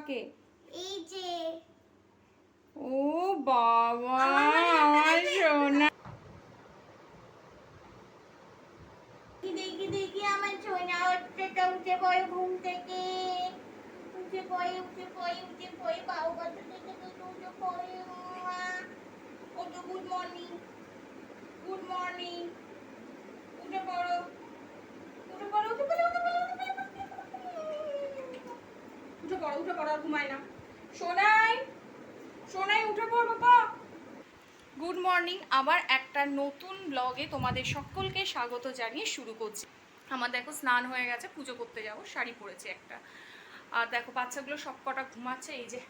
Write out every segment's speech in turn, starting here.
কাকে? এই যে। ও বাবা আমার সোনা। কি দেখি দেখি আমার সোনা হচ্ছে উঠে পড়ে ঘুম থেকে। উঠে পড়ে উঠে পড়ে উঠে পড়ে বাবু কথা থেকে থেকে উঠে পড়ে ওটো গুড মর্নিং গুড মর্নিং উঠে পড়ো উঠে পড়ো উঠে পড়ো উঠে পড়ো, উঠে পড়ো, উঠে পড়ো, আর ঘুমায় না। সোনাই সোনাই, উঠে পড়, বাবা। গুড মর্নিং আবার একটা নতুন ব্লগে তোমাদের সকলকে স্বাগত জানিয়ে শুরু করছি। আমার দেখো স্নান হয়ে গেছে, পুজো করতে যাব, শাড়ি পরেছি একটা। আর দেখো, বাচ্চাগুলো সব কটা ঘুমাচ্ছে, এই যে,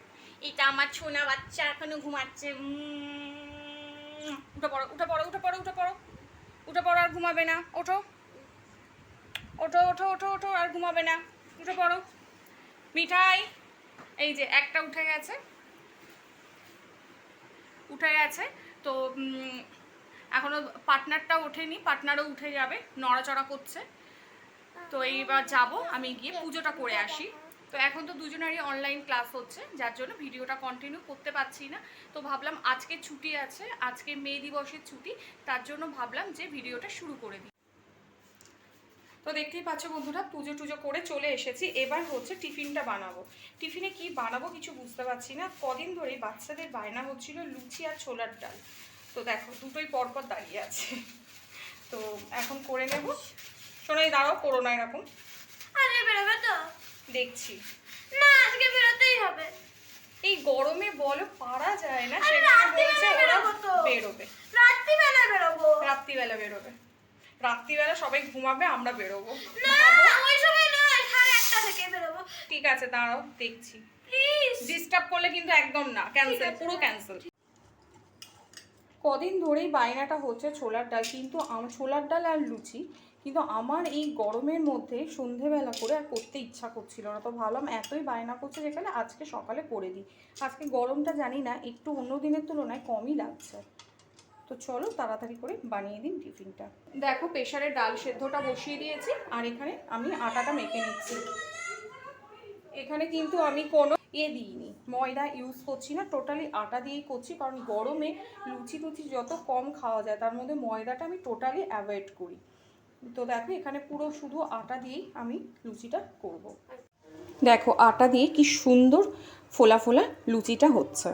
এটা আমার ছোনা বাচ্চা এখনও ঘুমাচ্ছে। উঠে পড়ো উঠে পড়ো উঠে পড়ো উঠে পড়ো। উঠে পড়ো, আর ঘুমাবে না। ওঠো। ওঠো ওঠো ওঠো ওঠো, আর ঘুমাবে না। উঠে পড়ো। মিঠাই। এই যে একটা উঠে গেছে উঠে গেছে তো উম, এখনও পার্টনারটা ওঠেনি পার্টনারও উঠে যাবে নড়াচড়া করছে। তো এইবার যাব আমি গিয়ে পুজোটা করে আসি। তো এখন তো দুজনেরই অনলাইন ক্লাস হচ্ছে যার জন্য ভিডিওটা কন্টিনিউ করতে পারছি না। তো ভাবলাম আজকে ছুটি আছে আজকে মে দিবসের ছুটি তার জন্য ভাবলাম যে ভিডিওটা শুরু করে দিই। তো দেখতেই পাচ্ছ বন্ধুরা পুজো টুজো করে চলে এসেছি। এবার হচ্ছে টিফিনটা বানাবো। টিফিনে কি বানাবো কিছু বুঝতে পারছি না। কদিন ধরে বাচ্চাদের বায়না হচ্ছিল লুচি আর ছোলার ডাল। তো দেখো দুটোই পরপর দাঁড়িয়ে আছে। তো এখন করে নেব। শোনাই দাঁড়াও করো না এরকম। আরে বেরোবে তো। দেখছি। না আজকে বেরোতেই হবে। এই গরমে বলো পারা যায় না। বলছে ওরা বেরোবে রাত্রিবেলা বেরোবো। রাত্রিবেলা বেরোবে। রাত্রিবেলা সবাই ঘুমাবে আমরা বেরোবো। না ওই সময় নয় সাড়ে একটা থেকে বেরোবো। ঠিক আছে দাঁড়াও দেখছি। প্লিজ ডিস্টার্ব করলে কিন্তু একদম না ক্যান্সেল পুরো ক্যান্সেল কদিন ধরেই বায়নাটা হচ্ছে ছোলার ডাল কিন্তু ছোলার ডাল আর লুচি কিন্তু আমার এই গরমের মধ্যে সন্ধেবেলা করে আর করতে ইচ্ছা করছিল না। তো ভাবলাম এতই বায়না করছে যেখানে আজকে সকালে করে দিই। আজকে গরমটা জানি না একটু অন্য দিনের তুলনায় কমই লাগছে। তো চলো তাড়াতাড়ি করে বানিয়ে দিন টিফিনটা। দেখো প্রেশারে ডাল সেদ্ধটা বসিয়ে দিয়েছি, আর এখানে আমি আটাটা মেখে নিচ্ছি। এখানে কিন্তু আমি কোনো এ দিইনি, ময়দা ইউজ করছি না, টোটালি আটা দিয়েই করছি, কারণ গরমে লুচি টুচি যত কম খাওয়া যায়, তার মধ্যে ময়দাটা আমি টোটালি অ্যাভয়েড করি। তো দেখো, এখানে পুরো শুধু আটা দিয়েই আমি লুচিটা করব। দেখো, আটা দিয়ে কি সুন্দর ফোলা ফোলা লুচিটা হচ্ছে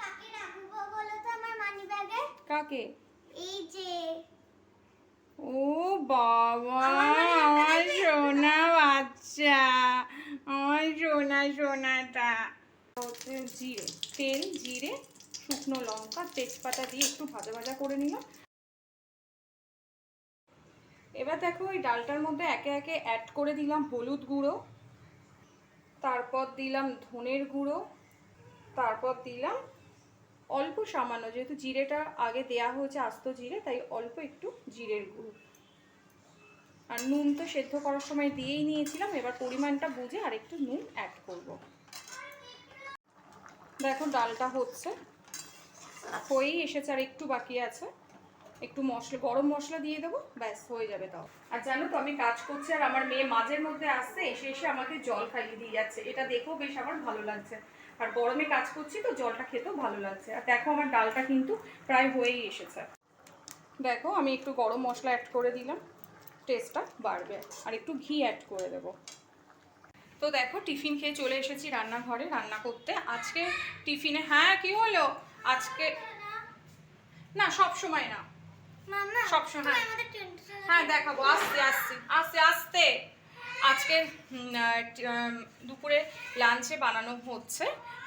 কাকে রাখব বলো তো আমার মানি ব্যাগে কাকে এই যে। ও বাবা আমার সোনা বাচ্চা আমার সোনা সোনাটা। জিরে তেল জিরে শুকনো লঙ্কা তেজপাতা দিয়ে একটু ভাজা ভাজা করে নিলাম এবার দেখো ওই ডালটার মধ্যে একে একে অ্যাড করে দিলাম হলুদ গুঁড়ো তারপর দিলাম ধনের গুঁড়ো তারপর দিলাম অল্প সামান্য, যেহেতু জিরেটা আগে দেয়া হয়েছে আস্ত জিরে, তাই অল্প একটু জিরের গুঁড়ো। আর নুন তো সেদ্ধ করার সময় দিয়েই নিয়েছিলাম, এবার পরিমাণটা বুঝে আর একটু নুন অ্যাড করব। দেখো ডালটা হচ্ছে, হয়েই এসেছে আর একটু বাকি আছে। একটু মশলা, গরম মশলা দিয়ে দেবো, ব্যাস, হয়ে যাবে তাও। আর জানো তো, আমি কাজ করছি আর আমার মেয়ে মাঝের মধ্যে আসছে, এসে এসে আমাকে জল খাইয়ে দিয়ে যাচ্ছে। এটা দেখেও বেশ আমার ভালো লাগছে। আর গরমে কাজ করছি তো জলটা খেতেও ভালো লাগছে। আর দেখো আমার ডালটা কিন্তু প্রায় হয়েই এসেছে। দেখো আমি একটু গরম মশলা অ্যাড করে দিলাম টেস্টটা বাড়বে। আর একটু ঘি অ্যাড করে দেবো। তো দেখো টিফিন খেয়ে চলে এসেছি রান্নাঘরে। রান্না করতে আজকে টিফিনে হ্যাঁ কি হলো? আজকে না সব সময় না। মামা সবসময়, হ্যাঁ। হ্যাঁ দেখাবো। আসতে আসতে আস্তে আস্তে। আজকে দুপুরে লাঞ্চে বানানো হচ্ছে।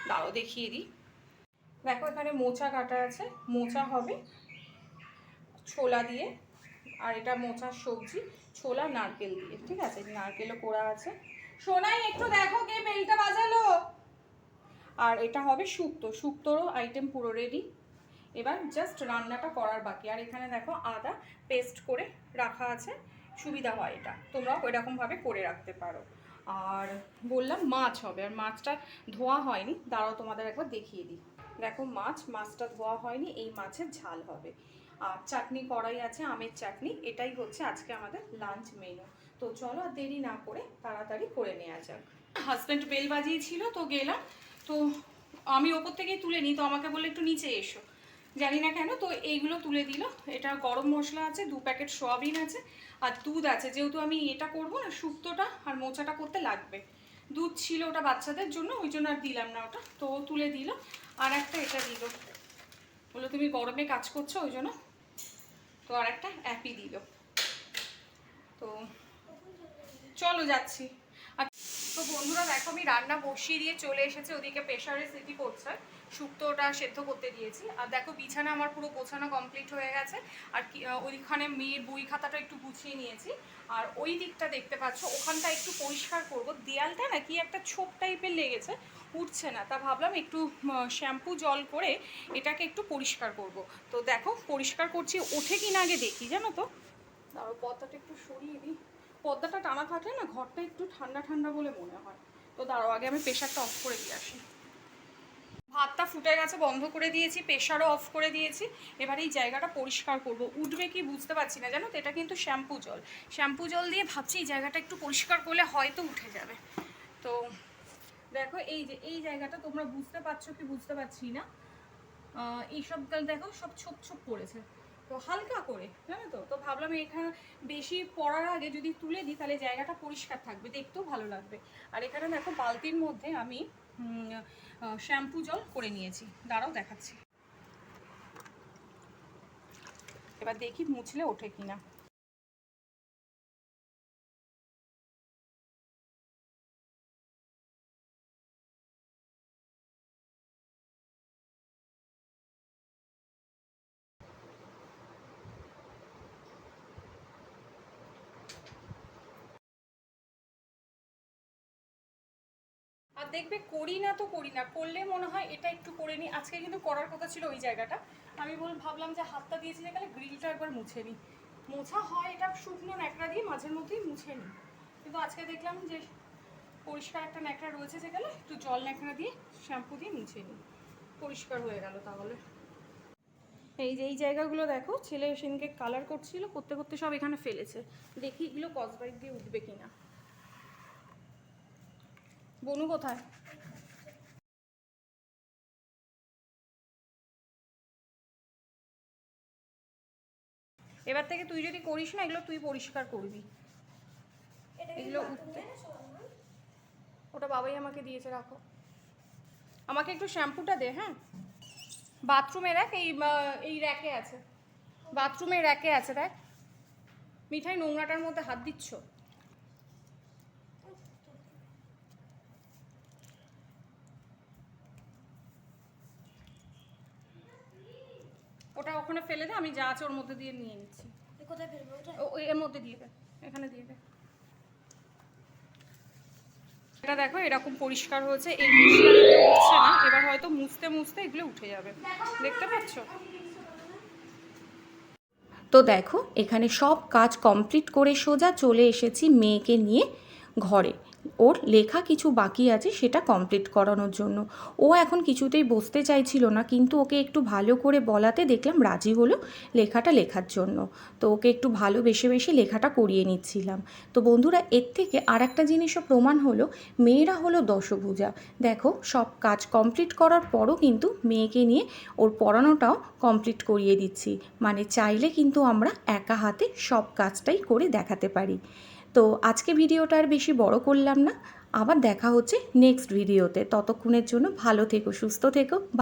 দাও দেখিয়ে দিই। দেখো এখানে মোচা কাটা আছে। মোচা হবে ছোলা দিয়ে। আর এটা মোচার সবজি, ছোলা, নারকেল দিয়ে। ঠিক আছে? নারকেলও কোড়া আছে। সোনাই, একটু দেখো কে বেলটা বাজালো। আর এটা হবে শুক্তো। শুক্তোরও আইটেম পুরো রেডি এবার জাস্ট রান্নাটা করার বাকি। আর এখানে দেখো আদা পেস্ট করে রাখা আছে। সুবিধা হয় এটা। তোমরাও এরকমভাবে করে রাখতে পারো। আর বললাম মাছ হবে, আর মাছটা ধোয়া হয়নি। দাঁড়াও তোমাদের একবার দেখিয়ে দিই। দেখো মাছ, মাছটা ধোয়া হয়নি, এই মাছের ঝাল হবে। আর চাটনি কড়াই আছে, আমের চাটনি, এটাই হচ্ছে আজকে আমাদের লাঞ্চ মেনু তো চলো আর দেরি না করে তাড়াতাড়ি করে নেওয়া যাক। হাজব্যান্ড বেল বাজিয়েছিল, তো গেলাম। তো আমি ওপর থেকেই তুলে নিই, তো আমাকে বললে একটু নিচে এসো। জানি না কেন, তো এইগুলো তুলে দিল। এটা গরম মশলা আছে, দু প্যাকেট সোয়াবিন আছে, আর দুধ আছে। যেহেতু আমি এটা করব না, শুক্তোটা আর মোচাটা করতে লাগবে। দুধ ছিল ওটা বাচ্চাদের জন্য, ওই জন্য আর দিলাম না ওটা, তো তুলে দিল। আর একটা এটা দিল। বলল, তুমি গরমে কাজ করছ ওই জন্য? তো আর একটা অ্যাপি দিল। তো চলো যাচ্ছি। আর তো বন্ধুরা, দেখো আমি রান্না বসিয়ে দিয়ে চলে এসেছে, ওদিকে প্রেশারে সিটি করছে শুক্তোটা সেদ্ধ করতে দিয়েছি। আর দেখো, বিছানা আমার পুরো গোছানো কমপ্লিট হয়ে গেছে। আর ওইখানে মেয়ের বই খাতাটা একটু গুছিয়ে নিয়েছি। আর ওই দিকটা দেখতে পাচ্ছ, ওখানটা একটু পরিষ্কার করব। দেয়ালটা না কি একটা ছোপ টাইপের লেগেছে, উঠছে না। তা ভাবলাম একটু শ্যাম্পু জল করে এটাকে একটু পরিষ্কার করব। তো দেখো, পরিষ্কার করছি, ওঠে কি না আগে দেখি, জানো তো? দাঁড়ো পর্দাটা একটু সরিয়ে দিই। পর্দাটা টানা থাকলে না, ঘরটা একটু ঠান্ডা ঠান্ডা বলে মনে হয়। তো দাঁড়াও, আগে আমি প্রেশারটা অফ করে দিয়ে আসি। ভাতটা ফুটে গেছে, বন্ধ করে দিয়েছি প্রেশারও অফ করে দিয়েছি। এবার এই জায়গাটা পরিষ্কার করব। উঠবে কি বুঝতে পারছি না, জানো তো? এটা কিন্তু শ্যাম্পু জল। শ্যাম্পু জল দিয়ে ভাবছি এই জায়গাটা একটু পরিষ্কার করলে হয়তো উঠে যাবে। তো দেখো, এই যে, এই জায়গাটা তোমরা বুঝতে পারছ কি বুঝতে পারছি না? এইসব দেখো, সব ছোপ ছোপ পড়েছে তো হালকা করে, জানো তো? তো ভাবলাম এখানে বেশি পড়ার আগে যদি তুলে দিই, তাহলে জায়গাটা পরিষ্কার থাকবে, দেখতেও ভালো লাগবে। আর এখানে দেখো, বালতির মধ্যে আমি শ্যাম্পু জল করে নিয়েছি। দাঁড়াও, দেখাচ্ছি। এবার দেখি মুছলে ওঠে কিনা। আর দেখবে করি না তো করি না, করলে মনে হয় এটা একটু করে নিই আজকে কিন্তু করার কথা ছিল ওই জায়গাটা। আমি বল ভাবলাম যে হাতটা দিয়েছি গেলে গ্রিলটা একবার মুছে নিই মোছা হয়, এটা শুকনো ন্যাকড়া দিয়ে মাঝের মধ্যেই মুছে নিই কিন্তু আজকে দেখলাম যে পরিষ্কার একটা ন্যাকড়া রয়েছে যেখানে একটু জল ন্যাকড়া দিয়ে শ্যাম্পু দিয়ে মুছে নিই পরিষ্কার হয়ে গেল তাহলে। এই যে এই জায়গাগুলো দেখো, ছেলে সেদিনকে কালার করছিল, করতে করতে সব এখানে ফেলেছে। দেখি এগুলো কসবাইট দিয়ে উঠবে কিনা। বনু কোথায়? এবার থেকে তুই যদি করিস না এগুলো তুই পরিষ্কার করবি। এগুলো উঠতে। ওটা বাবাই আমাকে দিয়েছে রাখো। আমাকে একটু শ্যাম্পুটা দে হ্যাঁ? বাথরুমে দেখ এই এই র্যাকে আছে। বাথরুমের র্যাকে আছে দেখ। মিঠাই নোংরাটার মধ্যে হাত দিচ্ছ। ওখানে ফেলে দে আমি যা আছে ওর মধ্যে দিয়ে নিয়ে নিচ্ছি। কোথায় ফেলব ওই এর মধ্যে দিয়ে দে এখানে দিয়ে দে। এটা দেখো এরকম পরিষ্কার হয়েছে এই বেশি উঠছে না এবার হয়তো মুছতে মুছতে এগুলো উঠে যাবে। দেখতে পাচ্ছ? তো দেখো এখানে সব কাজ কমপ্লিট করে সোজা চলে এসেছি মেয়েকে নিয়ে ঘরে। ওর লেখা কিছু বাকি আছে সেটা কমপ্লিট করানোর জন্য। ও এখন কিছুতেই বসতে চাইছিল না, কিন্তু ওকে একটু ভালো করে বলাতে দেখলাম রাজি হলো লেখাটা লেখার জন্য। তো ওকে একটু ভালো বেশি বেশি লেখাটা করিয়ে নিচ্ছিলাম। তো বন্ধুরা, এর থেকে আর একটা জিনিসও প্রমাণ হলো, মেয়েরা হলো দশভুজা। দেখো, সব কাজ কমপ্লিট করার পরও কিন্তু মেয়েকে নিয়ে ওর পড়ানোটাও কমপ্লিট করিয়ে দিচ্ছি। মানে চাইলে কিন্তু আমরা একা হাতে সব কাজটাই করে দেখাতে পারি। তো আজকে ভিডিওটা আর বেশি বড় করলাম না। আবার দেখা হচ্ছে নেক্সট ভিডিওতে ততক্ষণের জন্য ভালো থেকো, সুস্থ থেকো।